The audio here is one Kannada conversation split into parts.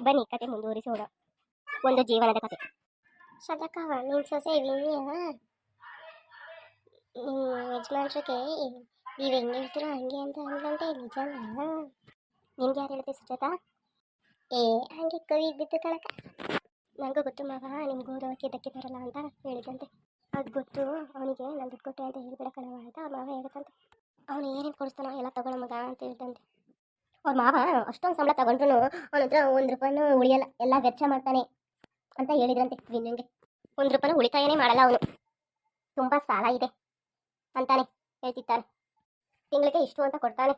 ಬನ್ನಿ, ಕತೆ ಮುಂದುವರಿಸೋಣ. ಒಂದು ಜೀವನದ ಕತೆ. ಸದಕವ ನಿನ್ನ ಸೊಸೆ ವಿನ್ಯ? ನಿಮ್ಮ ಯಜಮಾನ್ರಿಗೆ ನೀವು ಹೆಂಗೆ ಹೇಳ್ತೀರೋ ಹಂಗೆ ಅಂತ ಅಂದ್ಲಂತೆ, ನಿಜನಾ? ನಿಮ್ಗೆ ಯಾರು ಹೇಳ್ತೀವಿ ಸುಜಾತ? ಏ, ಹಂಗೆ ಕವಿ ಬಿದ್ದು ಕಣಕ ನನಗೂ ಗೊತ್ತು ಮಗ ನಿಮ್ಗೆ ಗೌರವಕ್ಕೆ ಧಕ್ಕೆ ಬರಲ್ಲ ಅಂತ ಹೇಳಿದಂತೆ ಅದು ಗೊತ್ತು, ಅವನಿಗೆ ನಾನು ದುಡ್ಡು ಕೊಟ್ಟೆ ಅಂತ ಹೇಳ್ಬಿಡ ಕಣವ ಅಂತ ಮಾವ ಹೇಳ್ತಂತೆ ಅವನು ಏನೇನು ಕೊಡಿಸ್ತಾನೋ ಎಲ್ಲ ತಗೊಳ್ಳೋ ಮಗ ಅಂತ ಹೇಳ್ತಂತೆ ಅವ್ರ ಮಾವ ಅಷ್ಟೊಂದು ಸಂಬಳ ತಗೊಂಡ್ರು ಅವನ ಹತ್ರ ಒಂದು ರೂಪಾಯಿನೂ ಉಳಿಯಲ್ಲ, ಎಲ್ಲ ವೆಚ್ಚ ಮಾಡ್ತಾನೆ ಅಂತ ಹೇಳಿದ್ರಂತೆ ವಿನ್ಯಂಗೆ ಒಂದು ರೂಪಾಯಿನೂ ಉಳಿತಾಯನೇ ಮಾಡಲ್ಲ ಅವನು. ತುಂಬ ಸಾಲ ಇದೆ ಅಂತಾನೆ ಹೇಳ್ತಿದ್ದಾನೆ ತಿಂಗಳಿಗೆ ಇಷ್ಟು ಅಂತ ಕೊಡ್ತಾನೆ.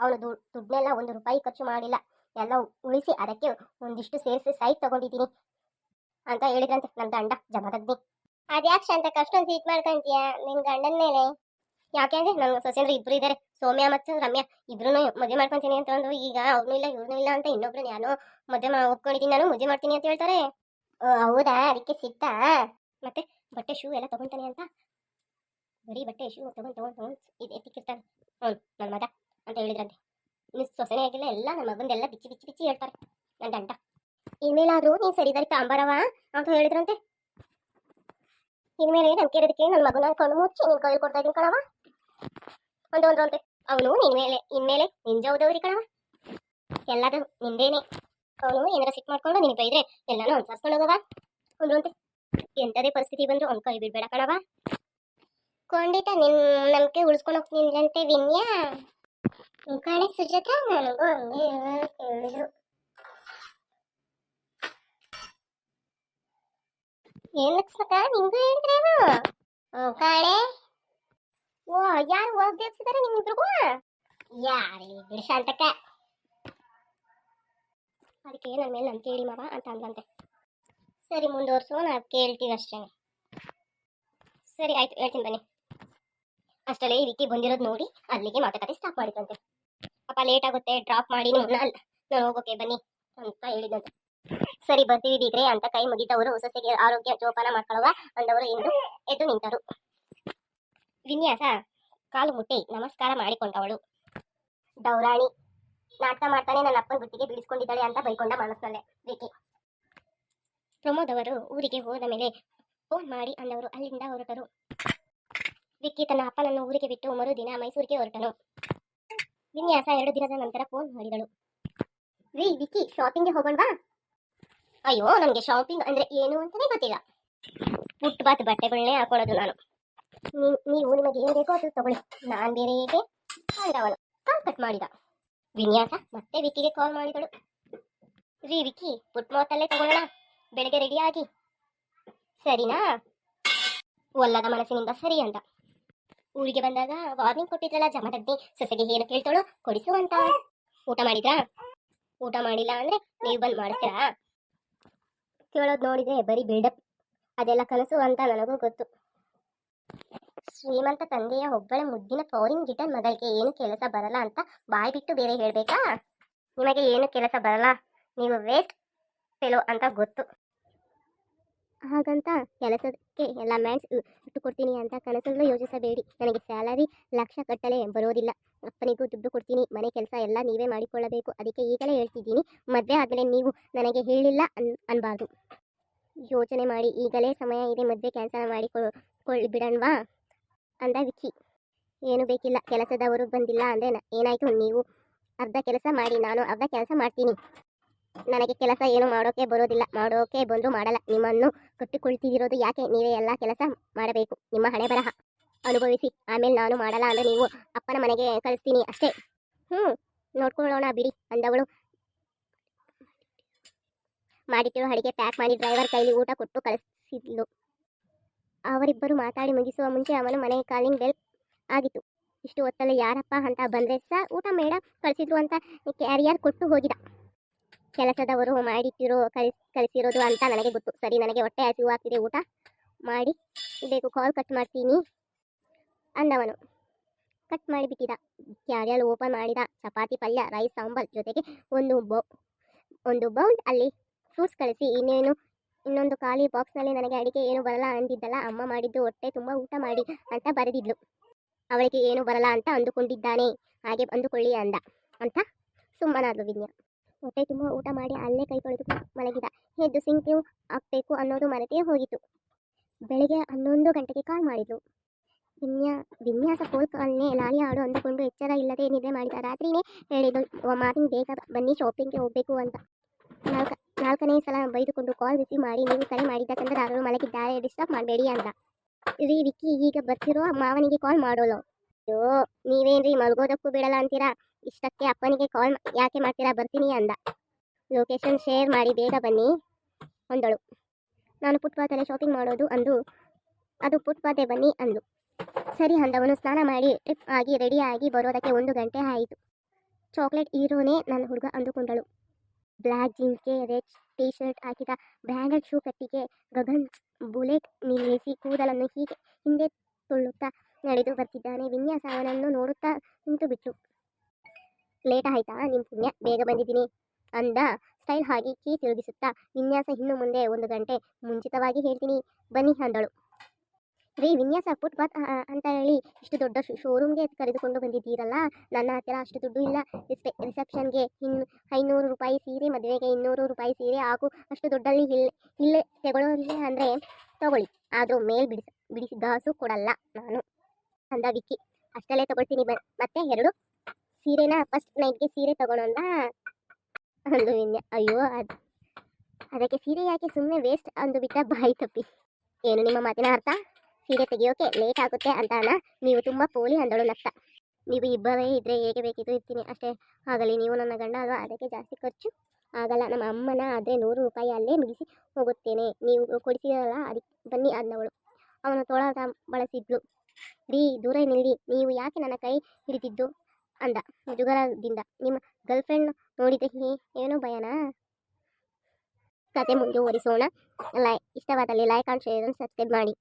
ಅವನು ದುಡ್ಡು ದುಡ್ಡನ್ನೆಲ್ಲ ಒಂದು ರೂಪಾಯಿ ಖರ್ಚು ಮಾಡಿಲ್ಲ. ಎಲ್ಲ ಉಳಿಸಿ ಅದಕ್ಕೆ ಒಂದಿಷ್ಟು ಸೇರಿಸಿ ಸೈಟ್ ತಗೊಂಡಿದ್ದೀನಿ ಅಂತ ಹೇಳಿದ್ರಂತೆ ನನ್ನ ಗಂಡ ಜಮದಗ್ನಿ ಅದ್ಯಾಕೆ ಅಂತ ಅಷ್ಟೊಂದು ಸೀಟ್ ಮಾಡ್ಕೊಂತೀಯ? ನಿನ್ನ ಗಂಡನ ಮೇಲೆ ಯಾಕೆಂದ್ರೆ ನನ್ನ ಸೊಸೆಂದ್ರೆ ಇಬ್ರು ಇದ್ದಾರೆ ಸೌಮ್ಯ ಮತ್ತು ರಮ್ಯಾ. ಇಬ್ರು ಮದುವೆ ಮಾಡ್ಕೊಂತೀನಿ ಅಂತ ಒಂದು ಈಗ ಅವ್ರನ್ನೂ ಇಲ್ಲ ಇವ್ರನ್ನೂ ಇಲ್ಲ ಅಂತ ಇನ್ನೊಬ್ರು ನಾನು ಮದುವೆ ಒಪ್ಕೊಂಡಿದ್ದೀನಿ, ನಾನು ಮದುವೆ ಮಾಡ್ತೀನಿ ಅಂತ ಹೇಳ್ತಾರೆ. ಹೌದಾ? ಅದಕ್ಕೆ ಸಿಗ್ತಾ ಮತ್ತೆ ಬಟ್ಟೆ ಶೂ ಎಲ್ಲ ತಗೊಂತಾನೆ ಅಂತ? ಬರೀ ಬಟ್ಟೆ ಶೂ ತಗೊಂಡ್ ತಗೊಂಡ್ ತಗೊಂಡ್ ಇದು ಎತ್ತಿಕ್ಕಿರ್ತಾನೆ ಹ್ಞೂ ನನ್ನ ಮಗ ಅಂತ ಹೇಳಿದ್ರಂತೆ. ಇನ್ನು ಸೊಸೆನೆ ಆಗಿಲ್ಲ, ಎಲ್ಲ ನಮ್ಮ ಮಗಂದೆಲ್ಲ ಬಿಚ್ಚಿ ಬಿಚ್ಚಿ ಬಿಚ್ಚಿ ಹೇಳ್ತಾರೆ ನನ್ನ ಗಂಟ ಇನ್ಮೇಲಾದ್ರೂ ನೀನು ಸರಿದಾರಿ ತಾಂಬಾರವ ಅಂತ ಹೇಳಿದ್ರಂತೆ. ಇನ್ಮೇಲೆ ನಮ್ಗೆ ಇರೋದಕ್ಕೆ ನನ್ನ ಮಗನ ಕಣ್ಣು ಮುಚ್ಚಿ ನಿನ್ ಕೈ ಕೊಡ್ತಾ ಇದ್ದೀನಿ ಕಣವ ಒಂದು ಒಂದು ಅಂತೆ ಅವನು ನಿನ್ ಮೇಲೆ ಇನ್ಮೇಲೆ ನಿನ್ ಜವಾಬ್ದಾರಿ ಕಣವ ಎಲ್ಲದು ನಿಂದೇನೆ. ಅವನು ಏನಾರ ಸಿಟ್ ಮಾಡ್ಕೊಂಡು ನಿನ್ ಬೈದ್ರೆ ಎಲ್ಲಾನು ಅನ್ಸಾರ್ಸ್ಕೊಂಡು ಹೋಗವ ಒಂದು ಅಂತೆ ಎಂಥದೇ ಪರಿಸ್ಥಿತಿ ಬಂದ್ರು ಅವ್ನ ಕೈ ಬಿಡ್ಬೇಡ ಕಣವ ಖಂಡಿತ ನಿನ್ ನಂಬಿಕೆ ಉಳಿಸ್ಕೊಂಡು ಹೋಗ್ತೀನಿ ವಿನ್ಯ. ಕಣೆ ಸುಜಾತ, ನನಗೂ ಹಂಗೆ ಹೇಳಿದ್ರು. ಏನ್ ಲಕ್ಷ್ಮಕ ನಿಂಗೂ ಹೇಳಿದ್ರೇನು? ಕಾಣೆ. ಯಾರು ಹೋಗ್ದೇಪ್ಸಿದಾರೆ ನಿಮ್ಮಿಬ್ರಿಗೂ? ಯಾರಿ ಬಿಡ್ಸಂತಕ್ಕ ಅದಕ್ಕೆ ನನ್ನ ಮೇಲೆ ನಾನು ಕೇಳಿ ಮಾವ ಅಂತ ಅಂದಂತೆ ಸರಿ ಮುಂದುವರ್ಸು ನಾವು ಕೇಳ್ತೀವಿ ಅಷ್ಟೇ ಸರಿ, ಆಯ್ತು, ಹೇಳ್ತೀನಿ ಬನ್ನಿ. ಅಷ್ಟರಲ್ಲಿ ರೀತಿ ಬಂದಿರೋದು ನೋಡಿ ಅಲ್ಲಿಗೆ ಮಾತುಕತೆ ಸ್ಟಾಪ್ ಮಾಡಿದಂತೆ ಪಾಪ ಲೇಟ್ ಆಗುತ್ತೆ ಡ್ರಾಪ್ ಮಾಡಿ ಮುನ್ನ ನಾನು ಹೋಗೋಕೆ ಬನ್ನಿ ಅಂತ ಹೇಳಿದಂತೆ ಸರಿ, ಬರ್ತೀವಿ ಬೀಗ್ರೆ ಅಂತ ಕೈ ಮುಗಿದವರು ಸೊಸೆಗೆ ಆರೋಗ್ಯ ಜೋಪಾನ ಮಾಡ್ಕೊಳ್ಳುವ ಅಂದವರು ಎಂದು ಎದ್ದು ನಿಂತರು. ವಿನ್ಯಾಸ ಕಾಲು ಮುಟ್ಟಿ ನಮಸ್ಕಾರ ಮಾಡಿಕೊಂಡವಳು. ದೌರಾಣಿ ನಾಟಕ ಮಾಡ್ತಾನೆ ನನ್ನ ಅಪ್ಪನ ಗುತ್ತಿಗೆ ಬಿಡಿಸ್ಕೊಂಡಿದ್ದಾಳೆ ಅಂತ ಬೈಕೊಂಡ ಮನಸ್ಸಲ್ಲೇ ವಿಕಿ. ಪ್ರಮೋದ್ ಅವರು ಊರಿಗೆ ಹೋದ ಮೇಲೆ ಫೋನ್ ಮಾಡಿ ಅಂದವರು ಅಲ್ಲಿಂದ ಹೊರಟರು. ವಿಕ್ಕಿ ತನ್ನ ಅಪ್ಪನನ್ನು ಊರಿಗೆ ಬಿಟ್ಟು ಮರುದಿನ ಮೈಸೂರಿಗೆ ಹೊರಟನು. ವಿನ್ಯಾಸ ಎರಡು ದಿನದ ನಂತರ ಫೋನ್ ಮಾಡಿದಳು. ರೀ ವಿಕ್ಕಿ ಶಾಪಿಂಗ್ಗೆ ಹೋಗೋಣವಾ ಅಯ್ಯೋ, ನನಗೆ ಶಾಪಿಂಗ್ ಅಂದ್ರೆ ಏನು ಅಂತಾನೆ ಗೊತ್ತಿಲ್ಲ. ಫುಟ್ಬಾತ್ ಬಟ್ಟೆಗಳನ್ನೇ ಹಾಕೊಳ್ಳೋದು ನಾನು. ನೀವು ನಿಮಗೆ ಏನು ಬೇಕೋ ಅದು ತಗೊಳ್ಳಿ. ನಾನ್ ಬೇರೆ ಹೇಗೆ ಅಂದವನು ಕಾಲ್ ಕಟ್ ಮಾಡಿದ. ವಿನ್ಯಾಸ ಮತ್ತೆ ವಿಕ್ಕಿಗೆ ಕಾಲ್ ಮಾಡಿದಳು. ರೀ, ವಿಕ್ಕಿ, ಪುಟ್ ಅಲ್ಲೇ ತಗೊಳ್ಳೋಣ. ಬೆಳಗ್ಗೆ ರೆಡಿ ಆಗಿ. ಸರಿನಾ? ಒಲ್ಲದ ಮನಸ್ಸಿನಿಂದ ಸರಿ ಅಂದ. ಊರಿಗೆ ಬಂದಾಗ ವಾರ್ನಿಂಗ್ ಕೊಟ್ಟಿದ್ರಲ್ಲ, ಜಮದಗ್ನಿ ಸೊಸೆಗೆ ಏನು ಕೇಳ್ತಾಳೋ, ಕೊಡಿಸು ಅಂತ. ಊಟ ಮಾಡಿದ್ರಾ? ಊಟ ಮಾಡಿಲ್ಲ ಅಂದ್ರೆ ನೀವು ಬಂದ್ ಮಾಡ್ತೀರಾ ಕೇಳೋದು ನೋಡಿದ್ರೆ ಬರೀ ಬಿಲ್ಡಪ್ ಅದೆಲ್ಲ ಕನಸು ಅಂತ ನನಗೂ ಗೊತ್ತು. ಶ್ರೀಮಂತ ತಂದೆಯ ಒಬ್ಬಳ ಮುದ್ದಿನ ಫಾರಿನ್ ರಿಟರ್ನ್ ಮಗಳಿಗೆ ಏನು ಕೆಲಸ ಬರಲ್ಲ ಅಂತ ಬಾಯ್ ಬಿಟ್ಟು ಬೇರೆ ಹೇಳಬೇಕಾ? ನಿಮಗೆ ಏನು ಕೆಲಸ ಬರಲ್ಲ? ನೀವು ವೇಸ್ಟ್ ಫೆಲೋ ಅಂತ ಗೊತ್ತು. ಹಾಗಂತ ಕೆಲಸಕ್ಕೆ ಎಲ್ಲ ಮ್ಯಾನ್ಸ್ ಇಟ್ಟು ಕೊಡ್ತೀನಿ ಅಂತ ಕನಸಲ್ಲೂ ಯೋಚಿಸಬೇಡಿ. ನನಗೆ ಸ್ಯಾಲರಿ ಲಕ್ಷ ಕಟ್ಟಲೆ ಬರೋದಿಲ್ಲ. ಅಪ್ಪನಿಗೂ ದುಡ್ಡು ಕೊಡ್ತೀನಿ. ಮನೆ ಕೆಲಸ ಎಲ್ಲ ನೀವೇ ಮಾಡಿಕೊಳ್ಳಬೇಕು. ಅದಕ್ಕೆ ಈಗಲೇ ಹೇಳ್ತಿದ್ದೀನಿ. ಮದುವೆ ಆದರೆ ನೀವು ನನಗೆ ಹೇಳಿಲ್ಲ ಅನ್, ಅನ್ಬಾರ್ದು. ಯೋಚನೆ ಮಾಡಿ. ಈಗಲೇ ಸಮಯ ಇದೆ. ಮದುವೆ ಕ್ಯಾನ್ಸಲ್ ಮಾಡಿಕೊಳ್ಳಿ ಬಿಡಣ್ವಾ ಅಂದ ವಿಕ್ಕಿ ಏನು ಬೇಕಿಲ್ಲ ಕೆಲಸದವರು ಬಂದಿಲ್ಲ ಅಂದರೆ ಏನಾಯಿತು? ನೀವು ಅರ್ಧ ಕೆಲಸ ಮಾಡಿ, ನಾನು ಅರ್ಧ ಕೆಲಸ ಮಾಡ್ತೀನಿ. ನನಗೆ ಕೆಲಸ ಏನು ಮಾಡೋಕೆ ಬರೋದಿಲ್ಲ, ಮಾಡೋಕೆ ಬಂದು ಮಾಡಲ್ಲ. ನಿಮ್ಮನ್ನು ಕಟ್ಟಿಕೊಳ್ತಿರೋದು ಯಾಕೆ? ನೀವೇ ಎಲ್ಲ ಕೆಲಸ ಮಾಡಬೇಕು. ನಿಮ್ಮ ಹಣೆ ಬರಹ ಅನುಭವಿಸಿ. ಆಮೇಲೆ ನಾನು ಮಾಡಲ್ಲ ಅಂದರೆ ನೀವು ಅಪ್ಪನ ಮನೆಗೆ ಕಳಿಸ್ತೀನಿ ಅಷ್ಟೇ. ಹ್ಞೂ, ನೋಡ್ಕೊಳ್ಳೋಣ ಬಿಡಿ, ಅಂದವಳು. ಮಾಡಿಟ್ಟಿರೋ ಅಡಿಗೆ ಪ್ಯಾಕ್ ಮಾಡಿ ಡ್ರೈವರ್ ಕೈಲಿ ಊಟ ಕೊಟ್ಟು ಕಳಿಸಿದ್ಲು. ಅವರಿಬ್ಬರು ಮಾತಾಡಿ ಮುಗಿಸುವ ಮುಂಚೆ ಅವನು ಮನೆಗೆ ಕಾಲಿಂಗ್ ಬೆಲ್ ಆಗಿತ್ತು. ಇಷ್ಟು ಹೊತ್ತಲ್ಲಿ ಯಾರಪ್ಪ ಅಂತ ಬಂದರೆ ಸರ್ ಊಟ ಮೇಡ ಕಳಿಸಿದ್ರು ಅಂತ ಕ್ಯಾರಿಯರ್ ಕೊಟ್ಟು ಹೋಗಿದ. ಕೆಲಸದವರು ಮಾಡಿಟ್ಟಿರೋ, ಕಳಿಸ್ ಕಲಿಸಿರೋದು ಅಂತ ನನಗೆ ಗೊತ್ತು. ಸರಿ, ನನಗೆ ಹೊಟ್ಟೆ ಹಸಿವು ಆಗ್ತಿದೆ, ಊಟ ಮಾಡಿ. ಬೇಕು ಕಾಲ್ ಕಟ್ ಮಾಡ್ತೀನಿ ಅಂದವನು. ಕಟ್ ಮಾಡಿಬಿಟ್ಟಿದ. ಕ್ಯಾರಿಯರ್ ಓಪನ್ ಮಾಡಿದ. ಚಪಾತಿ, ಪಲ್ಯ ರೈಸ್ ಸಾಂಬಾರ್ ಜೊತೆಗೆ ಒಂದು ಬೌ, ಒಂದು ಬೌಲ್ ಅಲ್ಲಿ ಫ್ರೂಟ್ಸ್ ಕಳಿಸಿ ಇನ್ನೇನು ಇನ್ನೊಂದು ಖಾಲಿ ಬಾಕ್ಸ್ನಲ್ಲಿ ನನಗೆ ಅಡಿಗೆ ಏನು ಬರಲ್ಲ ಅಂದಿದ್ದಲ್ಲ, ಅಮ್ಮ ಮಾಡಿದ್ದು ಹೊಟ್ಟೆ ತುಂಬ ಊಟ ಮಾಡಿ ಅಂತ ಬರೆದಿದ್ಲು. ಅವಳಿಗೆ ಏನು ಬರಲ್ಲ ಅಂತ ಅಂದುಕೊಂಡಿದ್ದಾನೆ. ಹಾಗೆ ಅಂದುಕೊಳ್ಳಿ ಅಂದ. ಅಂತ ಸುಮ್ಮನಾದ್ಲು ವಿನ್ಯ. ಹೊಟ್ಟೆ ತುಂಬ ಊಟ ಮಾಡಿ ಅಲ್ಲೇ ಕೈ ತೊಳೆದು ಮಲಗಿದ. ಎದ್ದು ಸಿಂಕ್ಯೂ ಹಾಕ್ಬೇಕು ಅನ್ನೋದು ಮರೆತೇ ಹೋಗಿತ್ತು. ಬೆಳಿಗ್ಗೆ ಹನ್ನೊಂದು ಗಂಟೆಗೆ ಕಾಲ್ ಮಾಡಿದ್ಲು. ವಿನ್ಯಾ, ವಿನ್ಯಾಸ ಫೋನ್ ಕಾಲ್ನೇ ಲಾಲಿ ಆಡು ಅಂದುಕೊಂಡು ಎಚ್ಚರ ಇಲ್ಲದೆ ನಿದ್ರೆ ಮಾಡಿದ. ರಾತ್ರಿನೇ ಹೇಳಿದ್ಲು ಮಾತಿನ ಬೇಗ ಬನ್ನಿ ಶಾಪಿಂಗ್ಗೆ ಹೋಗಬೇಕು ಅಂತ. ನಾಲ್ಕ ನಾಲ್ಕನೇ ಸಲ ಬೈದುಕೊಂಡು ಕಾಲ್ ರಿಸೀವ್ ಮಾಡಿ, ನೀವು ಕರೆ ಮಾಡಿದ್ದ ಚಂದ್ರದಾರರು ಮಲಗಿದ್ದಾರೆ ಡಿಸ್ಟರ್ಬ್ ಮಾಡಬೇಡಿ ಅಂತ. ರೀ, ವಿಕ್ಕಿ, ಈಗ ಬರ್ತಿರೋ ಮಾವನಿಗೆ ಕಾಲ್ ಮಾಡೋಲ್ಲ ಅಯ್ಯೋ, ನೀವೇನ್ರಿ ಮಲ್ಗೋದಕ್ಕೂ ಬಿಡಲ್ಲ ಅಂತೀರಾ? ಇಷ್ಟಕ್ಕೆ ಅಪ್ಪನಿಗೆ ಕಾಲ್ ಯಾಕೆ ಮಾಡ್ತೀರಾ? ಬರ್ತೀನಿ ಅಂದ. ಲೊಕೇಶನ್ ಶೇರ್ ಮಾಡಿ, ಬೇಗ ಬನ್ನಿ, ಅಂದಳು. ನಾನು ಫುಟ್ಪಾತಲ್ಲೇ ಶಾಪಿಂಗ್ ಮಾಡೋದು ಅಂದು, ಅದು ಫುಟ್ಪಾತೆ ಬನ್ನಿ ಅಂದು. ಸರಿ ಅಂದವನು, ಸ್ನಾನ ಮಾಡಿ ಟ್ರಿಪ್ ಆಗಿ ರೆಡಿಯಾಗಿ ಬರೋದಕ್ಕೆ ಒಂದು ಗಂಟೆ ಆಯಿತು. ಚಾಕ್ಲೇಟ್ ಹೀರೋನೇ ನನ್ನ ಹುಡುಗ ಅಂದುಕೊಂಡಳು. ಬ್ಲ್ಯಾಕ್ ಜೀನ್ಸ್ಗೆ ರೆಡ್ ಟೀ ಶರ್ಟ್ ಹಾಕಿದ ಬ್ರ್ಯಾಂಡೆಡ್ ಶೂ ಕಟ್ಟಿಗೆ ಗಗನ್ ಬುಲೆಟ್ ನಿಲ್ಲಿಸಿ ಕೂದಲನ್ನು ಹೀಗೆ ಹಿಂದೆ ತುಳ್ಳುತ್ತಾ ನಡೆದು ಬರ್ತಿದ್ದಾನೆ. ವಿನ್ಯಾಸ ಅವನನ್ನು ನೋಡುತ್ತಾ ನಿಂತು ಬಿಟ್ಟು ಲೇಟ್ ಆಯ್ತಾ? ನಿಮ್ಮ ಪುಣ್ಯ. ಬೇಗ ಬಂದಿದ್ದೀನಿ ಅಂದ ಸ್ಟೈಲ್ ಆಗಿ ಕೀ ತಿರುಗಿಸುತ್ತಾ. ವಿನ್ಯಾಸ ಇನ್ನು ಮುಂದೆ ಒಂದು ಗಂಟೆ ಮುಂಚಿತವಾಗಿ ಹೇಳ್ತೀನಿ. ಬನ್ನಿ ಅಂದಳು. ರೀ, ವಿನ್ಯಾಸ ಫುಟ್ಪಾತ್ ಅಂತ ಹೇಳಿ ಇಷ್ಟು ದೊಡ್ಡ ಶೋರೂಮ್ಗೆ ಕರೆದುಕೊಂಡು ಬಂದಿದ್ದೀರಲ್ಲ? ನನ್ನ ಹತ್ತಿರ ಅಷ್ಟು ದುಡ್ಡು ಇಲ್ಲ. ರಿಸ್ಪೆ, ರಿಸೆಪ್ಷನ್ಗೆ ಇನ್ನು ಐನೂರು ರೂಪಾಯಿ ಸೀರೆ, ಮದುವೆಗೆ ಇನ್ನೂರು ರೂಪಾಯಿ ಸೀರೆ, ಹಾಗೂ ಅಷ್ಟು ದೊಡ್ಡಲ್ಲಿ ಇಲ್ಲೇ ಇಲ್ಲೇ ತಗೊಳ್ಳೋದಿಲ್ಲ ಅಂದರೆ ತಗೊಳ್ಳಿ. ಆದರೂ ಮೇಲ್ ಬಿಡಿಸ ಬಿಡಿಸಿ ದಾಸು ಕೊಡಲ್ಲ ನಾನು. ಅಂದ ವಿಕ್ಕಿ. ಅಷ್ಟಲ್ಲೇ ತಗೊಳ್ತೀನಿ ಬ, ಮತ್ತೆ ಎರಡು ಸೀರೆನ ಫಸ್ಟ್ ನೈಟ್ಗೆ ಸೀರೆ ತಗೊಳೋಣ ಅಂದು ವಿನ್ಯ, ಅಯ್ಯೋ, ಅದು, ಅದಕ್ಕೆ ಸೀರೆ ಯಾಕೆ ಸುಮ್ಮನೆ ವೇಸ್ಟ್ ಅಂದು ಬಿಟ್ಟ ಬಾಯಿ ತಪ್ಪಿ. ಏನು ನಿಮ್ಮ ಮಾತಿನ ಅರ್ಥ? ಸೀರೆ ತೆಗೆಯೋಕೆ ಲೇಟ್ ಆಗುತ್ತೆ ಅಂತಾನ? ನೀವು ತುಂಬ ಪೋಲಿ ಅಂದಳು ನಕ್ತ. ನೀವು ಇಬ್ಬರೇ ಇದ್ರೆ ಹೇಗೆ ಬೇಕಿದ್ರು ಇರ್ತೀನಿ ಅಷ್ಟೇ. ಆಗಲಿ ನೀವು ನನ್ನ ಗಂಡ ಅಲ್ವಾ? ಅದಕ್ಕೆ ಜಾಸ್ತಿ ಖರ್ಚು ಆಗಲ್ಲ. ನಮ್ಮ ಅಮ್ಮನ ಆದರೆ ನೂರು ರೂಪಾಯಿ ಅಲ್ಲೇ ಮುಗಿಸಿ ಹೋಗುತ್ತೇನೆ. ನೀವು ಕೊಡಿಸಿರಲ್ಲ ಅದಕ್ಕೆ ಬನ್ನಿ ಅಂದವಳು. ಅವನು ತೋಳದ ಬಳಸಿದ್ಲು. ರೀ, ದೂರ ನಿಲ್ಲಿ ನೀವು ಯಾಕೆ ನನ್ನ ಕೈ ಹಿಡಿದಿದ್ದು? ಅಂದ ಮುಜುಗರದಿಂದ. ನಿಮ್ಮ ಗರ್ಲ್ಫ್ರೆಂಡ್ ನೋಡಿದ್ರೆ ಏನು ಭಯನಾ? ಕತೆ ಮುಂದುವರಿಸೋಣ. ಲೈ, ಇಷ್ಟವಾದಲ್ಲಿ ಲೈಕ್ ಆ್ಯಂಡ್ ಶೇರ್ ಸಬ್ಸ್ಕ್ರೈಬ್ ಮಾಡಿ.